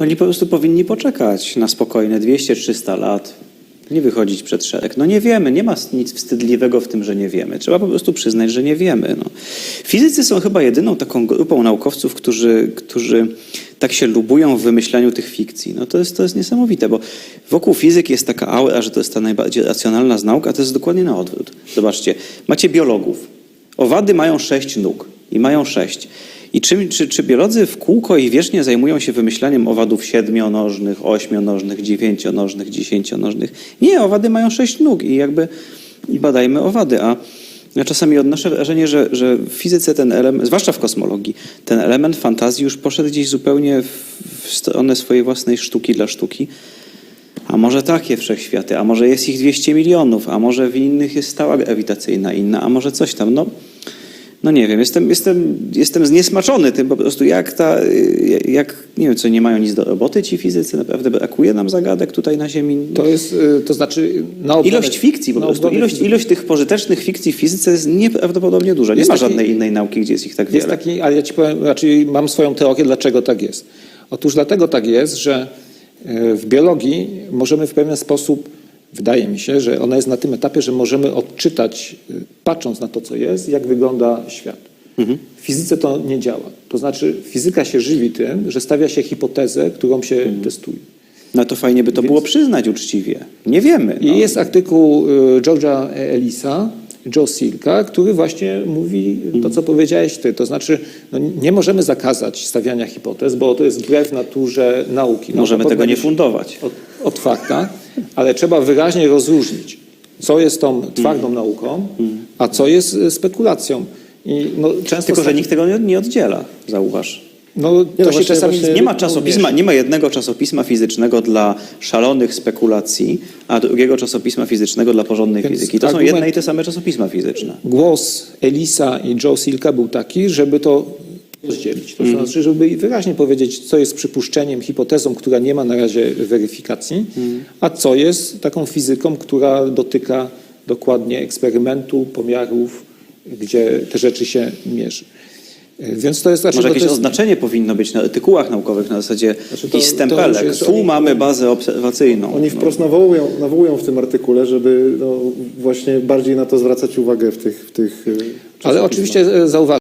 Oni po prostu powinni poczekać na spokojne 200-300 lat, nie wychodzić przed szereg. No nie wiemy, nie ma nic wstydliwego w tym, że nie wiemy. Trzeba po prostu przyznać, że nie wiemy. No. Fizycy są chyba jedyną taką grupą naukowców, którzy, którzy tak się lubują w wymyślaniu tych fikcji. No to jest, to jest niesamowite, bo wokół fizyki jest taka aura, że to jest ta najbardziej racjonalna z nauk, a to jest dokładnie na odwrót. Zobaczcie, macie biologów. Owady mają sześć nóg i mają sześć. I czy, czy, czy biolodzy w kółko i wiecznie zajmują się wymyślaniem owadów siedmionożnych, ośmionożnych, dziewięcionożnych, dziesięcionożnych? Nie, owady mają sześć nóg i jakby badajmy owady. A ja czasami odnoszę wrażenie, że, że w fizyce ten element, zwłaszcza w kosmologii, ten element fantazji już poszedł gdzieś zupełnie w stronę swojej własnej sztuki dla sztuki. A może takie wszechświaty, a może jest ich 200 milionów, a może w innych jest stała grawitacyjna inna, a może coś tam. No, no nie wiem, jestem, jestem, jestem zniesmaczony tym po prostu, jak ta, jak, nie wiem, co nie mają nic do roboty ci fizycy, naprawdę brakuje nam zagadek tutaj na Ziemi. To jest, y, to znaczy na obronę- Ilość fikcji po prostu, ilość, fizyki. ilość tych pożytecznych fikcji w fizyce jest nieprawdopodobnie duża. Nie Jest ma taki- żadnej innej nauki, gdzie jest ich tak Jest wiele. taki, ale ja ci powiem, raczej mam swoją teorię, dlaczego tak jest. Otóż dlatego tak jest, że e, w biologii możemy w pewien sposób, wydaje mi się, że ona jest na tym etapie, że możemy odczytać, e, patrząc na to, co jest, jak wygląda świat. W fizyce to nie działa. To znaczy fizyka się żywi tym, że stawia się hipotezę, którą się testuje. No to fajnie by to było przyznać uczciwie. Nie wiemy. I No. jest artykuł y, George'a Ellisa, Joe Silka, który właśnie mówi to, co powiedziałeś ty. To znaczy, no, nie możemy zakazać stawiania hipotez, bo to jest wbrew naturze nauki. Nauka Możemy tego nie fundować. Od, otwarta, ale trzeba wyraźnie rozróżnić, co jest tą twardą nauką, a co jest y, spekulacją. I no, często Tylko, że nikt tego nie, nie oddziela, zauważ. no, to się czasami właśnie- Nie ma czasopisma, nie ma jednego czasopisma fizycznego dla szalonych spekulacji, a drugiego czasopisma fizycznego dla porządnej Więc fizyki. To są argument- jedne i te same czasopisma fizyczne. głos Elisa i Joe Silka był taki, żeby to rozdzielić. To znaczy, żeby wyraźnie powiedzieć, co jest przypuszczeniem, hipotezą, która nie ma na razie weryfikacji, a co jest taką fizyką, która dotyka dokładnie eksperymentu, pomiarów, gdzie te rzeczy się mierzy. Więc to jest... Znaczy, Może to jakieś jest, oznaczenie powinno być na artykułach naukowych na zasadzie Znaczy to- jakiś to stempelek. jest- Tu oni- mamy bazę obserwacyjną. Oni wprost nawołują, nawołują w tym artykule, żeby no, właśnie bardziej na to zwracać uwagę w tych, w tych y, ale oczywiście e, zauważ,